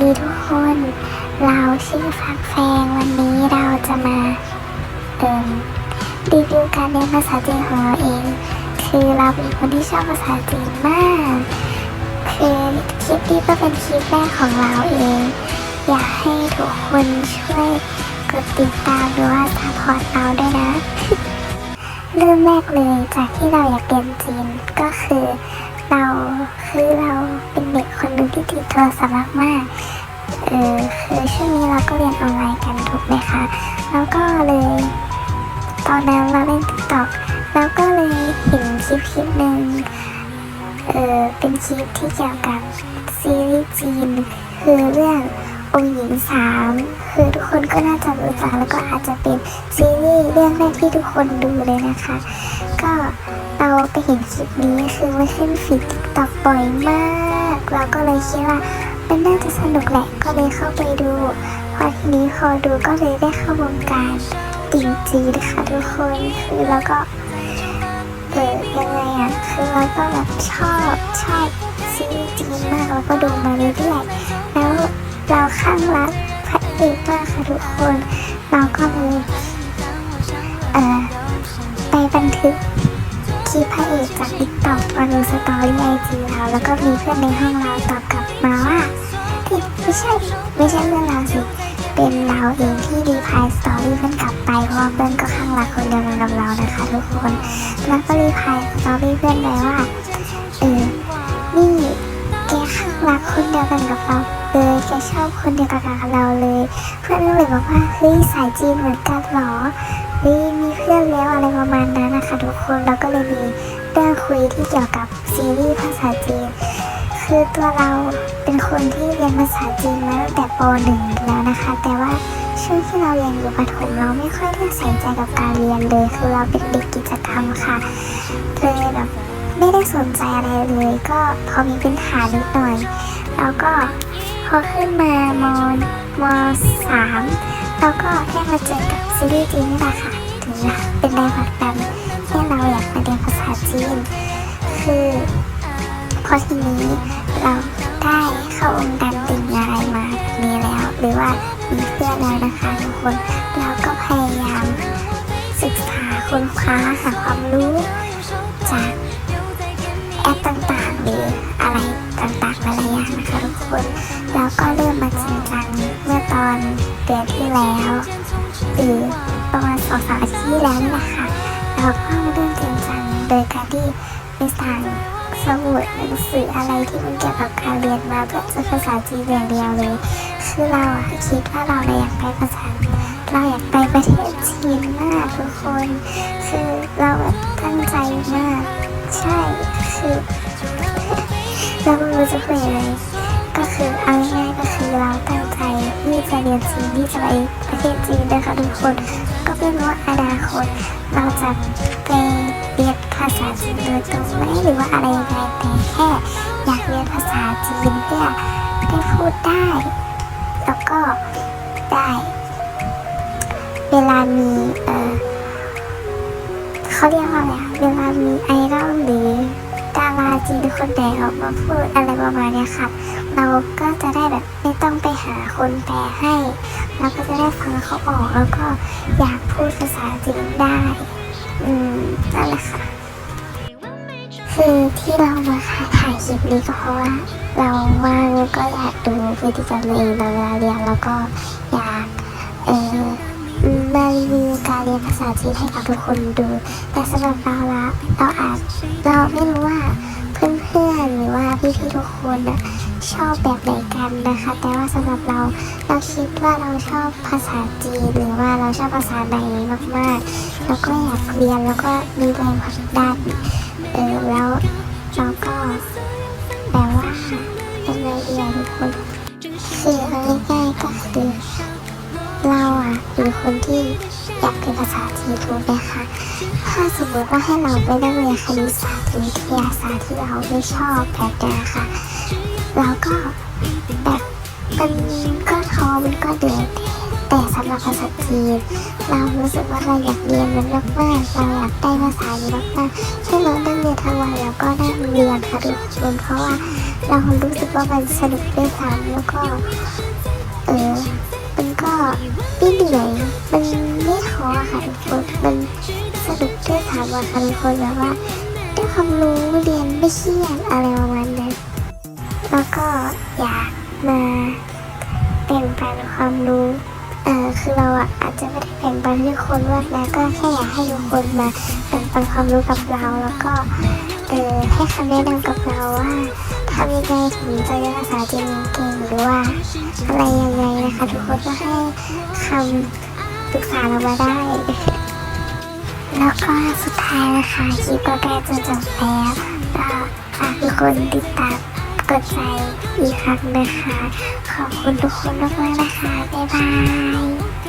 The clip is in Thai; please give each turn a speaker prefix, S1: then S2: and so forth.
S1: ดีทุกคน เราชื่อฟักแฟงวันนี้เราจะมาเอ่มรีวิวการเรียนภาษาจีนของเราเอง คือเราเป็นคนที่ชอบภาษาจีนมาก คือคลิปนี้ก็เป็นคลิปแรกของเราเอง อยากให้ทุกคนช่วยกดติดตามหรือว่าซัพพอร์ตเราด้วยนะ เริ่มแรกเลยจากที่เราอยากเรียนจีนก็คือ เราคือเราเป็นเด็กคนหนึ่งที่ติดโทรศัพท์มากเออคือช่วงนี้เราก็เรียนออนไลน์กันถูกไหมคะแล้วก็เลย ตอนนั้นเราเล่นติ๊กต็อกแล้วก็เลยเห็นคลิปคลิปหนึ่งเออเป็นคลิปที่เกี่ยวกับซีรีส์จีนคือเรื่ององค์หญิงสามคือทุกคนก็น่าจะรู้จักแล้วก็อาจจะเป็นซีรีส์เรื่องแรกที่ทุกคนดูเลยนะคะ ก็ เราไปเห็นคลิปนี้คือมันขึ้นฟีดติ๊กต็อกบ่อยมาก เราก็เลยคิดว่ามันน่าจะสนุกแหละก็เลยเข้าไปดู พอทีนี้พอดูก็เลยได้เข้าวงการติ่งจีนะคะทุกคนคือแล้วก็เออยังไงอะคือเราก็แบบชอบชอบซีรีส์จีนมากแล้วก็ดูมาเรื่อยๆแล้วเราข้างรักพระเอกมากค่ะทุกคนเราก็เลยเออไปบันทึก คลิปพระเอกจากติ๊กต็อกมาลงสตอรี่ไอจีเราแล้วก็มีเพื่อนในห้องเราตอบกลับมาว่าที่ไม่ใช่ไม่ใช่เรื่องเราสิ เป็นเราเองที่รีพายสตอรี่เพื่อนกลับไปเพราะว่าเพื่อนก็ข้างรักคนเดียวกันกับเรานะคะทุกคนแล้วก็รีพายสตอรี่เพื่อนไปว่าเออนี่แกข้างรักคนเดียวกันกับเราเลยแกชอบคนเดียวกันกับเราเลย เพื่อนก็เลยบอกว่าเฮ้ยสายจีนเหมือนกันหรอเฮ้ย พื่อนแล้วอะไรประมาณนั้นนะคะทุกคนแล้วก็เลยมีเรื่องคุยที่เกี่ยวกับซีรีส์ภาษาจีน คือตัวเราเป็นคนที่เรียนภาษาจีนมาตั้งแต่ป .1 แล้วนะคะ แต่ว่าช่วงที่เราเรียนอยู่ประถมเราไม่ค่อยได้ใส่ใจกับการเรียนเลย คือเราเป็นเด็กกิจกรรมค่ะเลยแบบไม่ได้สนใจอะไรเลยก็พอมีพื้นฐานนิดหน่อย แล้วก็พอขึ้นมามมสามเราก็ได้มาเจอกับซีรีส์จีนนี่แหละค่ะ เป็นแรงผลักดันให้เราอยากมาเรียนภาษาจีน คือพอทีนี้เราได้เข้าวงค์การติ่งอะไรมามีแล้ว หรือว่ามีเพื่อนแล้วนะคะทุกคนเราก็พยายามศึกษาค้นคว้าหาความรู้จากแอปต่างๆหรืออะไรต่างๆหลายอย่างนะคะทุกคนแล้วก็เริ่มมาจริงจังเมื่อตอนเดือนที่แล้วหรือ ประมาณสองสามอาทิตย์ที่แล้วนี่แหละค่ะเราก็เริ่มจริงจังโดยการที่ไปสั่งสมุดหนังสืออะไรที่มันเกี่ยวกับการเรียนมาเพื่อจะภาษาจีนอย่างเดียวเลยคือเราอะคิดว่าเราเนี่ยอยากไปภาษาเราอยากไปประเทศจีนมากทุกคนคือเราแบบตั้งใจมาก ใช่คือเราไม่รู้จะพูดยังไง จะเรียนจีนที่จะไปประเทศจีนนะคะทุกคน ก็ไม่รู้ว่าอนาคตเราจะไปเรียนภาษาจีนโดยตรงไหมหรือว่าอะไรยังไงแต่แค่อยากเรียนภาษาจีนเพื่อได้พูดได้ แล้วก็ได้ เวลามีเออเขาเรียกว่าอะไรเวลามีไอดอลหรือ ดาราจีนคนไหนออกมาพูดอะไรประมาณนี้ยค่ะเราก็จะได้แบบไม่ต้องไปหาคนแปลให้เราก็จะได้ฟังเขาออกแล้วก็อยากพูดภาษาจีนได้ อืมนั่นแหละค่ะคือที่เรามาถ่ายคลิปนี้ก็เพราะว่าเราว่างก็อยากดูพฤติกรรมตัวเองตอนเวลาเรียนแล้วก็อยากเออ รีวิวการเรียนภาษาจีนให้กับทุกคนดู แต่สำหรับเราละเราอาจเราไม่รู้ว่าเพื่อนๆหรือว่าพี่ๆทุกคนนะชอบแบบไหนกันนะคะ แต่ว่าสำหรับเราเราคิดว่าเราชอบภาษาจีนหรือว่าเราชอบภาษาไหนมากๆแล้วก็อยากเรียนแล้วก็มีแรงผลักดันเออแล้วเราก็แบบว่ายังไงดีอะทุกคนคือ เราอะเป็นคนที่อยากเรียนภาษาจีนถูกไหมคะถ้าสมมติว่าให้เราไปนั่งเรียนคณิตศาสตร์หรือวิทยาศาสตร์ที่เราไม่ชอบแบบนี้ค่ะเราก็แบบมันก็ท้อมันก็เดือดแต่สำหรับภาษาจีนเรารู้สึกว่าเราอยากเรียนมันมากๆเราอยากได้ภาษานี้มากๆให้เรานั่งเรียนทั้งวันแล้วก็นั่งเรียนค่ะทุกคนเพราะว่าเรารู้สึกว่ามันสนุกด้วยซ้ำแล้วก็เออ ไม่เหนื่อยมันไม่ท้อค่ะทุกคนมันสนุกด้วยซ้ำอะค่ะทุกคนแบบว่าได้ความรู้เรียนไม่เครียดอะไรประมาณนั้นแล้วก็อยากมาแบ่งปันความรู้เออคือเราอะอาจจะไม่ได้แบ่งปันให้คนมานะก็แค่อยากให้ทุกคนมาแบ่งปันความรู้กับเราแล้วก็เออให้คำแนะนำกับเราว่า ทำยังไงถึงจะเรียนภาษาจีนเก่งหรือว่าอะไรยังไงนะคะทุกคนก็ให้คำปรึกษาเรามาได้ แล้วก็สุดท้ายนะคะคลิปก็ใกล้จะจบแล้วก็ฝากทุกคนติดตามกดใจอีกครั้งนะคะ ขอบคุณทุกคนมากๆนะคะ บ๊ายบาย